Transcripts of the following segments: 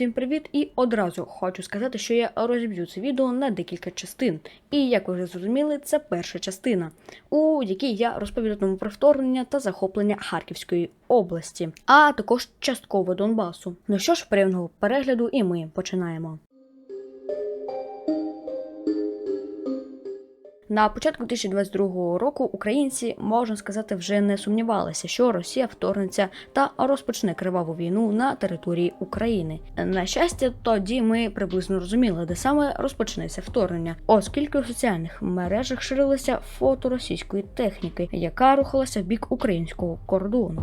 Всім привіт! І одразу хочу сказати, що я розіб'ю це відео на декілька частин. І як ви вже зрозуміли, це перша частина, у якій я розповідатиму про вторгнення та захоплення Харківської області, а також частково Донбасу. Ну що ж, приємного перегляду, і ми починаємо. На початку 2022 року українці, можна сказати, вже не сумнівалися, що Росія вторгнеться та розпочне криваву війну на території України. На щастя, тоді ми приблизно розуміли, де саме розпочнеться вторгнення, оскільки у соціальних мережах ширилися фото російської техніки, яка рухалася в бік українського кордону.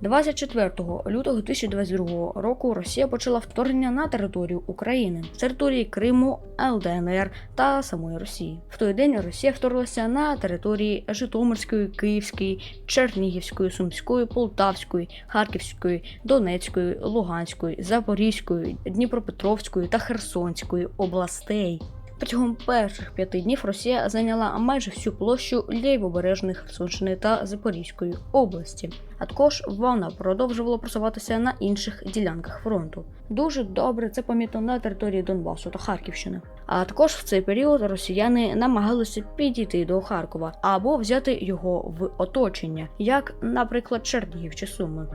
24 лютого 2022 року Росія почала вторгнення на територію України території Криму, ЛДНР та самої Росії. В той день Росія вторглася на території Житомирської, Київської, Чернігівської, Сумської, Полтавської, Харківської, Донецької, Луганської, Запорізької, Дніпропетровської та Херсонської областей. Протягом перших п'яти днів Росія зайняла майже всю площу лівобережної Херсонщини та Запорізької області. А також вона продовжувала просуватися на інших ділянках фронту. Дуже добре це помітно на території Донбасу та Харківщини. А також в цей період росіяни намагалися підійти до Харкова або взяти його в оточення, як, наприклад, Чернігів чи Суми.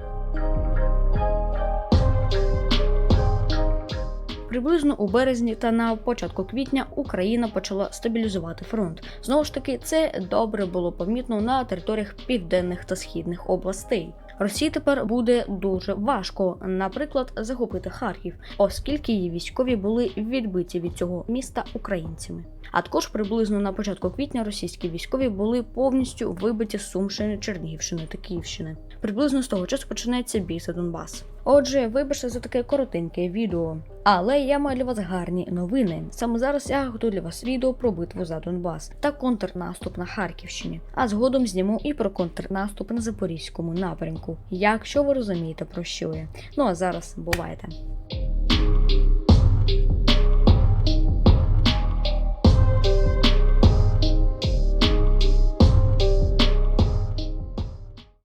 Приблизно у березні та на початку квітня Україна почала стабілізувати фронт. Знову ж таки, це добре було помітно на територіях південних та східних областей. Росії тепер буде дуже важко, наприклад, захопити Харків, оскільки її військові були відбиті від цього міста українцями. А також приблизно на початку квітня російські військові були повністю вибиті з Сумщини, Чернігівщини та Київщини. Приблизно з того часу починається бій за Донбас. Отже, вибачте за таке коротеньке відео. Але я маю для вас гарні новини. Саме зараз я готую для вас відео про битву за Донбас та контрнаступ на Харківщині. А згодом зніму і про контрнаступ на Запорізькому напрямку, якщо ви розумієте про що я. Ну а зараз бувайте.